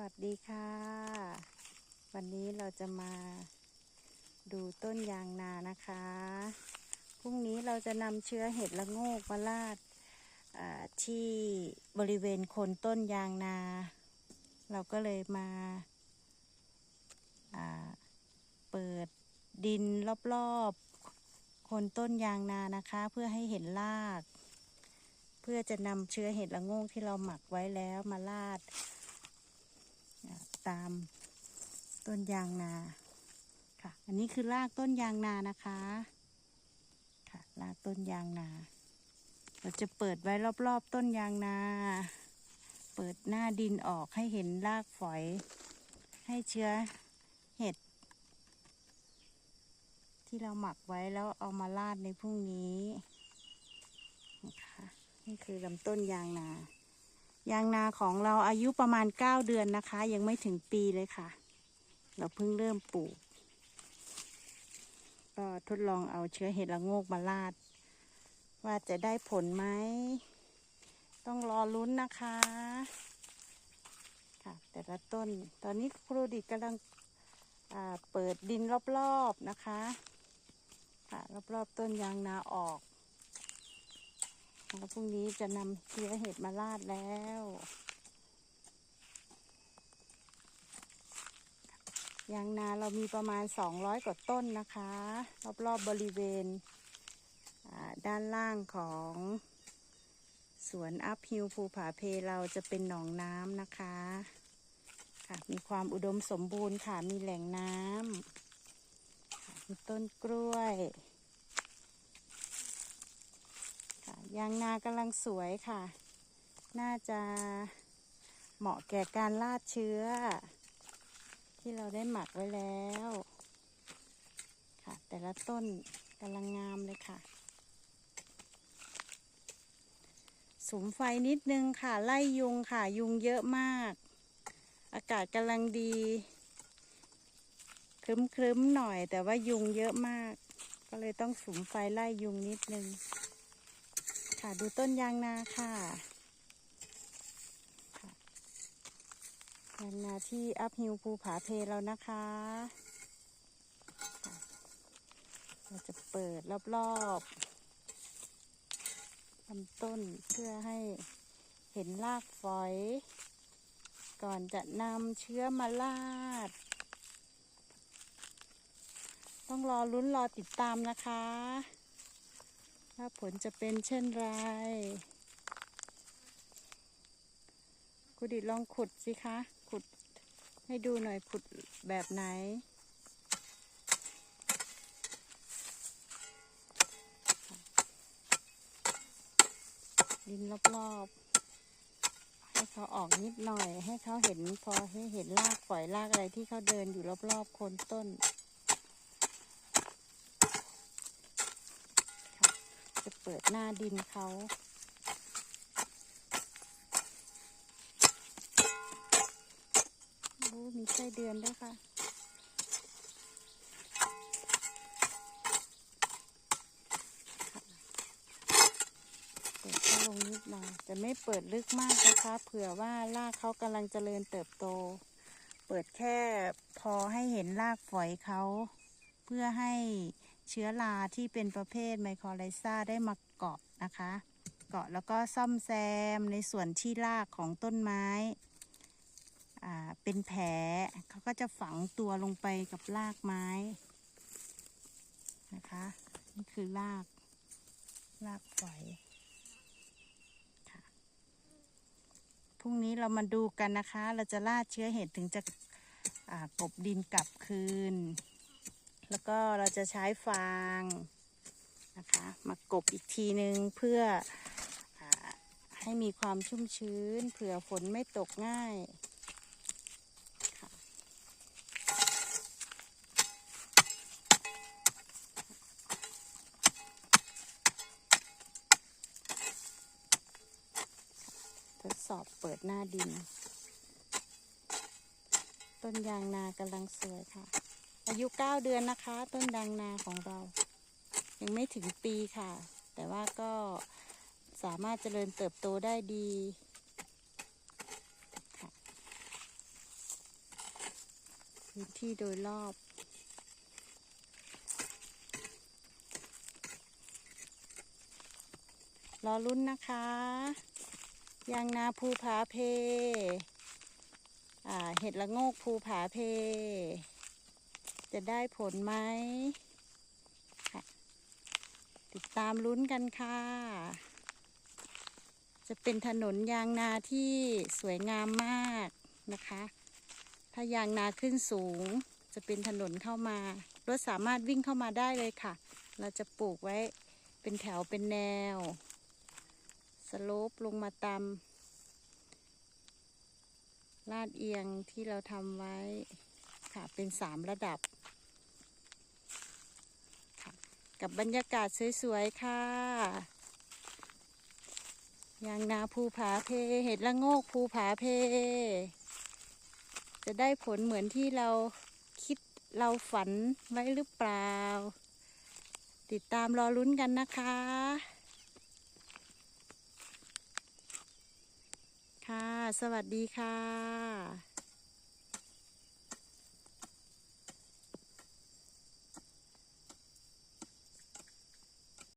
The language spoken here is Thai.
วัสดีค่ะ วันนี้เราจะมาดูต้นยางนานะคะ พรุ่งนี้เราจะนำเชื้อเห็ดละโงกมาลาดที่บริเวณโคนต้นยางนา เราก็เลยมาาเปิดดินรอบๆ โคนต้นยางนานะคะ เพื่อให้เห็นราก เพื่อจะนำเชื้อเห็ดละโงกที่เราหมักไว้แล้วมาลาด ตามต้นยางนาค่ะ อันนี้คือรากต้นยางนานะคะค่ะรากต้นยางนา เราจะเปิดไว้รอบๆต้นยางนา เปิดหน้าดินออกให้เห็นรากฝอย ให้เชื้อเห็ด ที่เราหมักไว้แล้วเอามาลาดในพรุ่งนี้นะคะนี่คือลำต้นยางนา ยางนาของเราอายุประมาณ 9 เดือนนะคะ ยังไม่ถึงปีเลยค่ะ เราเพิ่งเริ่มปลูก ก็ทดลองเอาเชื้อเห็ดละโงกมาลาด ว่าจะได้ผลไหม ต้องรอลุ้นนะคะ ค่ะ แต่ละต้น ตอนนี้ครูดิกำลังเปิดดินรอบๆนะคะ ค่ะ รอบๆต้นยางนาออก แล้วพรุ่งนี้จะนำเชื้อเห็ดมาลาดแล้ว ยางนาเรามีประมาณ 200 กว่าต้นนะคะ รอบๆบบริเวณ ด้านล่างของสวนอัพฮิลภูผาเพเราจะเป็นหนองน้ำนะคะค่ะมีความอุดมสมบูรณ์ค่ะ มีแหล่งน้ำมีต้นกล้วย ค่ะ ยางนากำลังสวยค่ะ น่าจะเหมาะแก่การลาดเชื้อ ที่เราได้หมักไว้แล้วค่ะ แต่ละต้นกำลังงามเลยค่ะสุมไฟนิดนึงค่ะ ไล่ยุงค่ะ ยุงเยอะมาก อากาศกำลังดีครึ้มๆหน่อย แต่ว่ายุงเยอะมาก ก็เลยต้องสุมไฟไล่ยุงนิดนึง ค่ะ ดูต้นยางนาค่ะยางนาที่อัพฮิลภูผาเพแล้วนะคะค่ะเราจะเปิดรอบๆลำต้นเพื่อให้เห็นรากฝอย ก่อนจะนำเชื้อมาลาด ต้องรอลุ้นรอติดตามนะคะ ว่าผลจะเป็นเช่นไรคุณดิดลองขุดสิคะ ขุดให้ดูหน่อยขุดแบบไหน ดินรอบๆ ให้เขาออกนิดหน่อย ให้เขาเห็นพอให้เห็นรากฝอยรากอะไรที่เขาเดินอยู่รอบๆโคนต้น จะเปิดหน้าดินเขาโอ้มีไส้เดือนด้วยค่ะเปิดเข้าลงนิดหน่อยจะไม่เปิดลึกมากนะคะ เผื่อว่ารากเขากำลังเจริญเติบโต เปิดแค่พอให้เห็นรากฝอยเขา เพื่อให้ เชื้อราที่เป็นประเภทไมโครไลซาได้มาเกาะนะคะ เกาะแล้วก็ซ่อมแซมในส่วนที่รากของต้นไม้เป็นแผลเขาก็จะฝังตัวลงไปกับรากไม้นะคะนี่คือรากรากฝอยค่ะพรุ่งนี้เรามาดูกันนะคะ เราจะลาดเชื้อเห็ดถึงจะกบดินกลับคืน แล้วก็เราจะใช้ฟางนะคะมากบอีกทีนึงเพื่ออให้มีความชุ่มชื้น เผื่อฝนไม่ตกง่ายทดสอบเปิดหน้าดิน ต้นยางนากำลังสวยค่ะ อายุ9เดือนนะคะ ต้นยางนาของเรา ยังไม่ถึงปีค่ะ แต่ว่าก็สามารถเจริญเติบโตได้ดีค่ะที่โดยรอบ รอลุ้นนะคะ ยางนาภูผาเพอ่าเห็ดละโงกภูผาเพ จะได้ผลไหมติดตามลุ้นกันค่ะ จะเป็นถนนยางนาที่สวยงามมากนะคะ ถ้ายางนาขึ้นสูง จะเป็นถนนเข้ามา รถสามารถวิ่งเข้ามาได้เลยค่ะ เราจะปลูกไว้เป็นแถวเป็นแนว สโลปลงมาตามลาดเอียงที่เราทำไว้ค่ะ เป็นสามระดับค่ะ กับบรรยากาศสวยๆค่ะ ยางนาภูผาเพ เห็ดละโงกภูผาเพ จะได้ผลเหมือนที่เราคิดเราฝันไว้หรือเปล่า ติดตามรอลุ้นกันนะคะ ค่ะ สวัสดีค่ะ